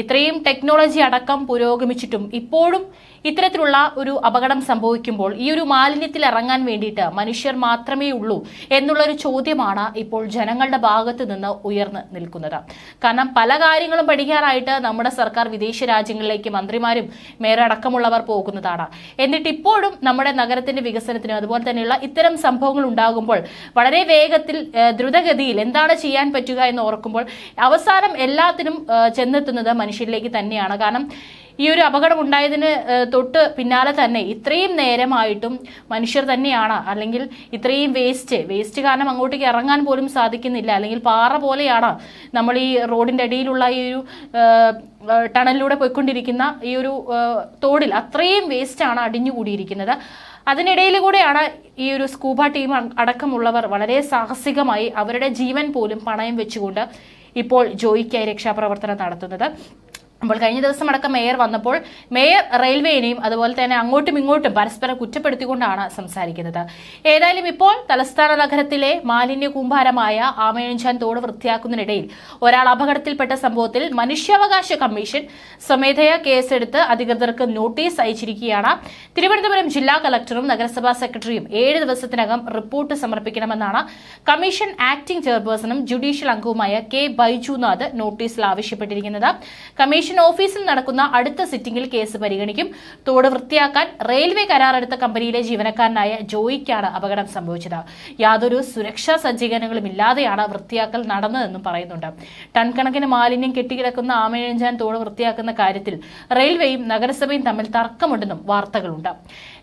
ഇത്രയും ടെക്നോളജി അടക്കം പുരോഗമിച്ചിട്ടും ഇപ്പോഴും ഇത്തരത്തിലുള്ള ഒരു അപകടം സംഭവിക്കുമ്പോൾ ഈ ഒരു മാലിന്യത്തിൽ ഇറങ്ങാൻ വേണ്ടിയിട്ട് മനുഷ്യർ മാത്രമേ ഉള്ളൂ എന്നുള്ളൊരു ചോദ്യമാണ് ഇപ്പോൾ ജനങ്ങളുടെ ഭാഗത്ത് നിന്ന് ഉയർന്നു നിൽക്കുന്നത്. കാരണം പല കാര്യങ്ങളും പഠിക്കാനായിട്ട് നമ്മുടെ സർക്കാർ വിദേശ രാജ്യങ്ങളിലേക്ക് മന്ത്രിമാരും മേരടക്കമുള്ളവർ പോകുന്നതാണ്. എന്നിട്ട് ഇപ്പോഴും നമ്മുടെ നഗരത്തിന്റെ വികസനത്തിനും അതുപോലെ തന്നെയുള്ള ഇത്തരം സംഭവങ്ങൾ ഉണ്ടാകുമ്പോൾ വളരെ വേഗത്തിൽ ദ്രുതഗതിയിൽ എന്താണ് ചെയ്യാൻ പറ്റുക എന്ന് ഓർക്കുമ്പോൾ അവസാനം എല്ലാത്തിനും ചെന്നെത്തുന്നത് മനുഷ്യരിലേക്ക് തന്നെയാണ്. കാരണം ഈ ഒരു അപകടം ഉണ്ടായതിന് തൊട്ട് പിന്നാലെ തന്നെ ഇത്രയും നേരമായിട്ടും മനുഷ്യർ തന്നെയാണ്. അല്ലെങ്കിൽ ഇത്രയും വേസ്റ്റ് വേസ്റ്റ് കാരണം അങ്ങോട്ടേക്ക് ഇറങ്ങാൻ പോലും സാധിക്കുന്നില്ല. അല്ലെങ്കിൽ പാറ പോലെയാണ് നമ്മൾ ഈ റോഡിന്റെ അടിയിലുള്ള ഈ ഒരു ടണലിലൂടെ പോയിക്കൊണ്ടിരിക്കുന്ന ഈ ഒരു തോടിൽ അത്രയും വേസ്റ്റാണ് അടിഞ്ഞുകൂടിയിരിക്കുന്നത്. അതിനിടയിൽ കൂടെയാണ് ഈ ഒരു സ്കൂബ ടീം അടക്കമുള്ളവർ വളരെ സാഹസികമായി അവരുടെ ജീവൻ പോലും പണയം വെച്ചുകൊണ്ട് ഇപ്പോൾ ജോയിക്കായി രക്ഷാപ്രവർത്തനം നടത്തുന്നത്. അപ്പോൾ കഴിഞ്ഞ ദിവസം അടക്കം മേയർ വന്നപ്പോൾ മേയർ റെയിൽവേനെയും അതുപോലെ തന്നെ അങ്ങോട്ടും ഇങ്ങോട്ടും പരസ്പരം കുറ്റപ്പെടുത്തിക്കൊണ്ടാണ് സംസാരിക്കുന്നത്. ഏതായാലും ഇപ്പോൾ തലസ്ഥാന നഗരത്തിലെ മാലിന്യ കൂമ്പാരമായ ആമയഞ്ചാൻ തോട് വൃത്തിയാക്കുന്നതിനിടയിൽ ഒരാൾ അപകടത്തിൽപ്പെട്ട സംഭവത്തിൽ മനുഷ്യാവകാശ കമ്മീഷൻ സ്വമേധയാ കേസെടുത്ത് അധികൃതർക്ക് നോട്ടീസ് അയച്ചിരിക്കുകയാണ്. തിരുവനന്തപുരം ജില്ലാ കളക്ടറും നഗരസഭാ സെക്രട്ടറിയും ഏഴ് ദിവസത്തിനകം റിപ്പോർട്ട് സമർപ്പിക്കണമെന്നാണ് കമ്മീഷൻ ആക്ടിംഗ് ചെയർപേഴ്സണും ജുഡീഷ്യൽ അംഗവുമായ കെ ബൈജുനാഥ് നോട്ടീസിൽ ആവശ്യപ്പെട്ടിരിക്കുന്നത്. കമ്മീഷൻ ഓഫീസിൽ നടക്കുന്ന അടുത്ത സിറ്റിംഗിൽ കേസ് പരിഗണിക്കും. തോട് വൃത്തിയാക്കാൻ റെയിൽവേ കരാറെടുത്ത കമ്പനിയിലെ ജീവനക്കാരനായ ജോയിക്കാണ് അപകടം സംഭവിച്ചത്. യാതൊരു സുരക്ഷാ സജ്ജീകരണങ്ങളും ഇല്ലാതെയാണ് വൃത്തിയാക്കൽ നടന്നതെന്നും പറയുന്നുണ്ട്. ടൺ കണക്കിന് മാലിന്യം കെട്ടിക്കിടക്കുന്ന ആമയഞ്ചാൻ തോട് വൃത്തിയാക്കുന്ന കാര്യത്തിൽ റെയിൽവേയും നഗരസഭയും തമ്മിൽ തർക്കമുണ്ടെന്നും വാർത്തകളുണ്ട്.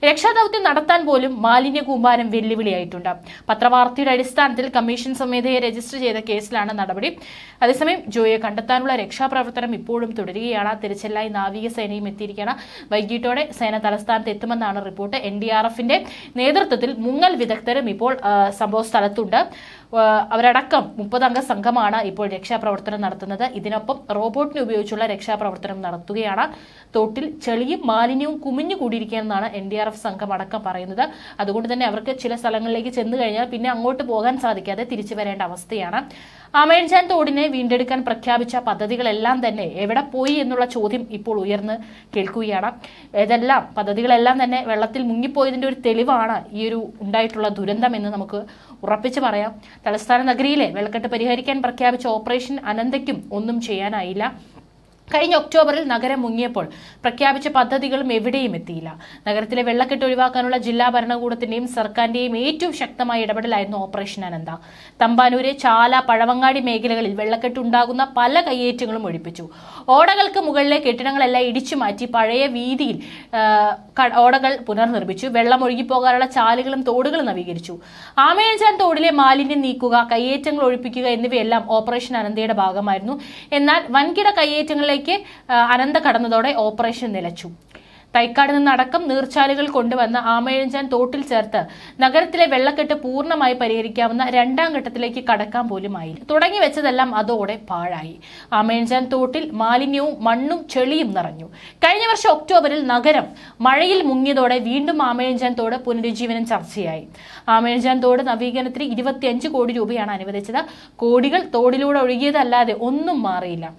രക്ഷാദൌത്യം നടത്താൻ പോലും മാലിന്യ കൂമ്പാരം വെല്ലുവിളിയായിട്ടുണ്ട്. പത്രവാർത്തയുടെ അടിസ്ഥാനത്തിൽ കമ്മീഷൻ സ്വമേധയെ രജിസ്റ്റർ ചെയ്ത കേസിലാണ് നടപടി. അതേസമയം ജോയെ കണ്ടെത്താനുള്ള രക്ഷാപ്രവർത്തനം ഇപ്പോഴും തുടരുകയാണ് തിരച്ചിലായി നാവികസേനയും എത്തിയിരിക്കുകയാണ്. വൈകിട്ടോടെ സേന തലസ്ഥാനത്ത് എത്തുമെന്നാണ് റിപ്പോർട്ട്. എൻ ഡി ആർ എഫിന്റെ നേതൃത്വത്തിൽ മുങ്ങൽ വിദഗ്ധരും ഇപ്പോൾ സംഭവ സ്ഥലത്തുണ്ട്. അവരടക്കം മുപ്പതംഗ സംഘമാണ് ഇപ്പോൾ രക്ഷാപ്രവർത്തനം നടത്തുന്നത്. ഇതിനൊപ്പം റോബോട്ടിനെ ഉപയോഗിച്ചുള്ള രക്ഷാപ്രവർത്തനം നടത്തുകയാണ്. തോട്ടിൽ ചെളിയും മാലിന്യവും കുമിഞ്ഞു കൂടിയിരിക്കുകയെന്നാണ് എൻ ഡി ആർ എഫ് സംഘം അടക്കം പറയുന്നത്. അതുകൊണ്ട് തന്നെ അവർക്ക് ചില സ്ഥലങ്ങളിലേക്ക് ചെന്ന് കഴിഞ്ഞാൽ പിന്നെ അങ്ങോട്ട് പോകാൻ സാധിക്കാതെ തിരിച്ചു വരേണ്ട അവസ്ഥയാണ്. ആമേൻചാൻ തോടിനെ വീണ്ടെടുക്കാൻ പ്രഖ്യാപിച്ച പദ്ധതികളെല്ലാം തന്നെ എവിടെ പോയി എന്നുള്ള ചോദ്യം ഇപ്പോൾ ഉയർന്ന് കേൾക്കുകയാണ്. ഇതെല്ലാം പദ്ധതികളെല്ലാം തന്നെ വെള്ളത്തിൽ മുങ്ങിപ്പോയതിന്റെ ഒരു തെളിവാണ് ഈ ഒരു ഉണ്ടായിട്ടുള്ള ദുരന്തം എന്ന് നമുക്ക് ഉറപ്പിച്ച് പറയാം. തലസ്ഥാന നഗരിയിലെ വെള്ളക്കെട്ട് പരിഹരിക്കാൻ പ്രഖ്യാപിച്ച ഓപ്പറേഷൻ അനന്തയ്ക്കും ഒന്നും ചെയ്യാനായില്ല. കഴിഞ്ഞ ഒക്ടോബറിൽ നഗരം മുങ്ങിയപ്പോൾ പ്രഖ്യാപിച്ച പദ്ധതികളും എവിടെയും എത്തിയില്ല. നഗരത്തിലെ വെള്ളക്കെട്ട് ഒഴിവാക്കാനുള്ള ജില്ലാ ഭരണകൂടത്തിന്റെയും സർക്കാരിന്റെയും ഏറ്റവും ശക്തമായ ഇടപെടലായിരുന്നു ഓപ്പറേഷൻ അനന്ത. തമ്പാനൂര് ചാല പഴവങ്ങാടി മേഖലകളിൽ വെള്ളക്കെട്ട് ഉണ്ടാകുന്ന പല കയ്യേറ്റങ്ങളും ഒഴിപ്പിച്ചു. ഓടകൾക്ക് മുകളിലെ കെട്ടിടങ്ങളെല്ലാം ഇടിച്ചു മാറ്റി പഴയ വീതിയിൽ ഓടകൾ പുനർനിർമ്മിച്ചു. വെള്ളം ഒഴുകിപ്പോകാനുള്ള ചാലുകളും തോടുകളും നവീകരിച്ചു. ആമയഞ്ചാൻ തോടിലെ മാലിന്യം നീക്കുക കയ്യേറ്റങ്ങൾ ഒഴിപ്പിക്കുക എന്നിവയെല്ലാം ഓപ്പറേഷൻ അനന്തയുടെ ഭാഗമായിരുന്നു. എന്നാൽ വൻകിട കയ്യേറ്റങ്ങളിലേക്ക് ആ, അനന്ത കടന്നതോടെ ഓപ്പറേഷൻ നിലച്ചു. തൈക്കാട് നിന്നടക്കം നീർച്ചാലുകൾ കൊണ്ടുവന്ന ആമയഴിഞ്ചാൻ തോട്ടിൽ ചേർത്ത് നഗരത്തിലെ വെള്ളക്കെട്ട് പൂർണമായി പരിഹരിക്കാവുന്ന രണ്ടാം ഘട്ടത്തിലേക്ക് കടക്കാൻ പോലുമായി തുടങ്ങി വെച്ചതെല്ലാം അതോടെ പാഴായി. ആമയഞ്ചാൻ തോട്ടിൽ മാലിന്യവും മണ്ണും ചെളിയും നിറഞ്ഞു. കഴിഞ്ഞ വർഷം ഒക്ടോബറിൽ നഗരം മഴയിൽ മുങ്ങിയതോടെ വീണ്ടും ആമയഞ്ചാൻ തോട് പുനരുജ്ജീവനം ചർച്ചയായി. ആമയഞ്ചാൻ തോട് നവീകരണത്തിന് ഇരുപത്തിയഞ്ച് കോടി രൂപയാണ് അനുവദിച്ചത്. കോടികൾ തോടിലൂടെ ഒഴുകിയതല്ലാതെ ഒന്നും മാറിയില്ല.